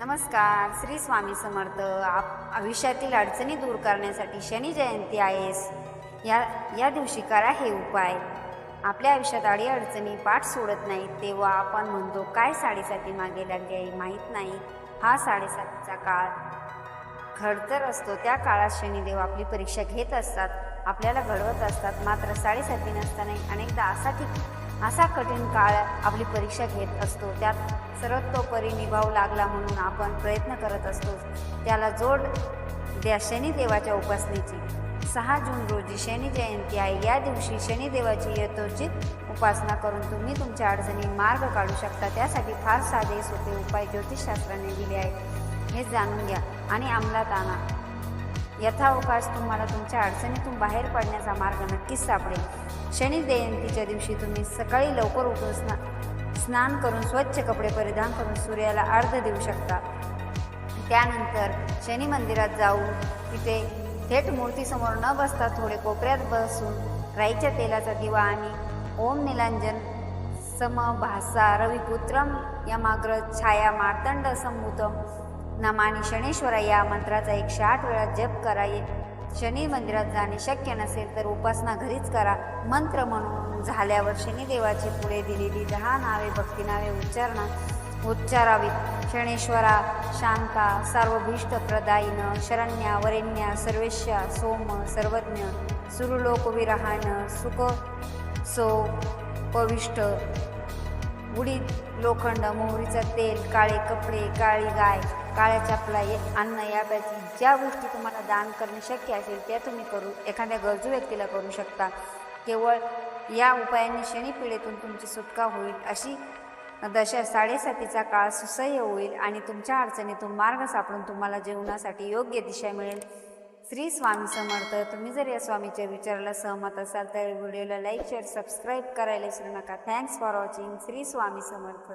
नमस्कार. श्री स्वामी समर्थ आप आयुष्यातील अडचणी दूर करण्यासाठी शनी जयंती आहेस. या या दिवशी करा हे उपाय. आपल्या आयुष्यात अडी अडचणी पाठ सोडत नाहीत तेव्हा आपण म्हणतो काय साडेसाती मागे लागली आहे माहीत नाही. हा साडेसातीचा काळ. खडतर असतो. त्या काळात शनिदेव आपली परीक्षा घेत असतात. आपल्याला घडवत असतात. मात्र साडेसाती नसतानाही अनेकदा असा ठीक असा कठीण काळ आपली परीक्षा घेत असतो. त्यात सर्वतोपरी निभाव लागला म्हणून आपण प्रयत्न करत असतो. त्याला जोड द्या शनिदेवाच्या उपासनेची. सहा जून रोजी शनी जयंती आहे. या दिवशी शनिदेवाची यथोचित उपासना करून तुम्ही तुमच्या अडचणी मार्ग काढू शकता. त्यासाठी फार साधे सोपे उपाय ज्योतिषशास्त्राने दिले आहेत. हे जाणून घ्या आणि अंमलात आणा. यथावकाश तुम्हाला तुमच्या अडचणीतून बाहेर पडण्याचा मार्ग नक्कीच सापडेल. शनी जयंतीच्या दिवशी तुम्ही सकाळी लवकर उठून स्ना स्नान करून स्वच्छ कपडे परिधान करून सूर्याला अर्ध देऊ शकता. त्यानंतर शनी मंदिरात जाऊन तिथे थेट मूर्तीसमोर न बसता थोडे कोपऱ्यात बसून राईच्या तेलाचा दिवा आणि ओम निलांजन समभासा रविपुत्रम यमाग्र छाया मार्तंड संभूतम नमानी शनेश्वरा या मंत्राचा एकशे आठ वेळा जप करा. शनी मंदिरात जाणे शक्य नसेल तर उपासना घरीच करा. मंत्र म्हणून झाल्यावर शनिदेवाची पुढे दिलेली दहा नावे भक्तिनावे उच्चारणा उच्चारावीत. शनेश्वरा शांता सर्वभीष्ट प्रदायिन शरण्या वरेण्या सर्वेश्या सोम सर्वज्ञ सुरलोकविरहान सुख सो पविष्ट उडीद लोखंड मोहरीचं तेल काळे कपडे काळी गाय काळ्या चपला अन्न यापैकी ज्या गोष्टी तुम्हाला दान करणे शक्य असेल त्या तुम्ही करू एखाद्या गरजू व्यक्तीला करू शकता. केवळ या उपायांनी शनी पिढीतून तुमची सुटका होईल अशी दशा साडेसातीचा काळ सुसह्य होईल आणि तुमच्या अडचणीतून मार्ग सापडून तुम्हाला जीवनासाठी योग्य दिशा मिळेल. श्री स्वामी समर्थ. तुम्ही जर या स्वामीच्या विचाराला सहमत असाल तर व्हिडिओला लाईक शेअर सबस्क्राईब करायला विसरू नका. Thanks for watching Shri Swami Samarth.